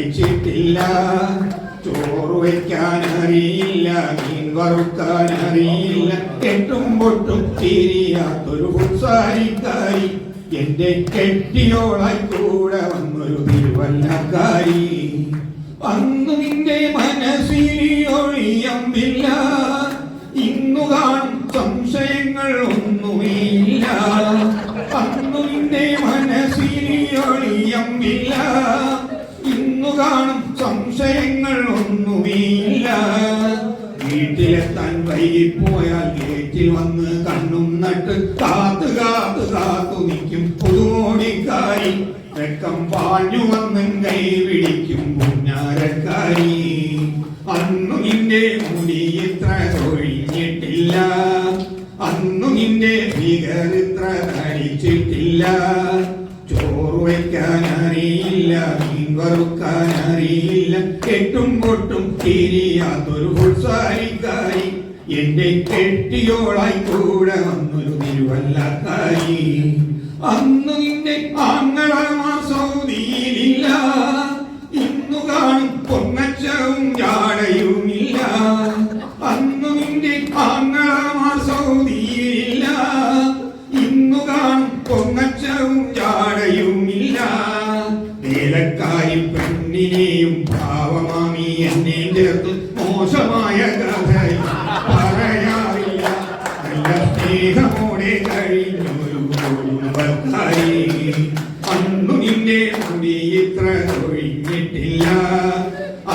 കഴിച്ചിട്ടില്ല. ചോറ് വയ്ക്കാൻ അറിയില്ല മീൻ വറുക്കാൻ അറിയില്ല കെട്ടും പൊട്ടും തിരിയാത്തൊരു പുത്സാരിക്കാരി. എന്റെ കെട്ടിയോളായി കൂടെ വന്നൊരു തിരുവല്ലക്കാരി. അന്നു നിന്റെ മനസ്സിൽ ഒഴിയമ്പില്ല ഇന്നു കാണും സംശയങ്ങൾ ഒന്നുമില്ല. അന്നു നിന്റെ ഇന്നു കാണും. സംശയങ്ങൾ ഒന്നുമില്ല വീട്ടിലെത്താൻ പോയാൽ ഗേറ്റിൽ വന്ന് കണ്ണും നട്ട് കാത്തു കാത്തു കാത്തു നിൽക്കും. പുതുമോടിക്കാരി രക്കം പാഞ്ഞു വന്ന് കൈ പിടിക്കും പുന്നാരക്കാരി അന്നു നിന്റെ മുടി ഇത്ര തൊഴിഞ്ഞിട്ടില്ല. അന്നു നിന്റെ ഭീകർ ഇത്ര ധരിച്ചിട്ടില്ല. ചോറ് വയ്ക്കാൻ അറിയില്ല അറിയില്ല കെട്ടും പൊട്ടും തിരിയാത്തൊരു പുത്സാരിക്കാരി എന്റെ കെട്ടിയോളായി കൂടെ വന്നൊരു തിരുവല്ലാത്തായി. അന്ന് നിന്റെ ആങ്ങളമാർ സൗദിയിലില്ല. ഇന്നു കാണും പൊങ്ങച്ചവും ജാടയുമില്ല. അന്ന് നിന്റെ ആങ്ങളമാർ ഭാവമാമി എന്നെ ചേർത്ത് മോശമായ കഥയിൽ പറയാറില്ല. നല്ല സ്നേഹമോടെ കഴിഞ്ഞൊരു കുടുംബക്കാരി. അന്നു നിന്റെ മുടി ഇത്ര ഒഴിഞ്ഞിട്ടില്ല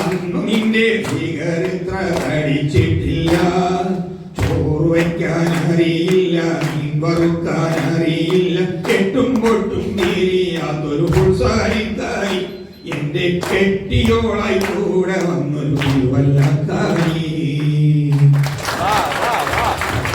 അന്നു നിന്റെ ഫിഗർ ഇത്ര തടിച്ചിട്ടില്ല ചോറ് വയ്ക്കാൻ അറിയില്ല മീൻ വറുക്കാൻ അറിയില്ല കെട്ടും പൊട്ടും തീരിയാത്തൊരു പുത്സാരിക്കാരി എന്റെ കെട്ടിയോളായി കൂടെ വന്നൊരു വല്ലക്കാരി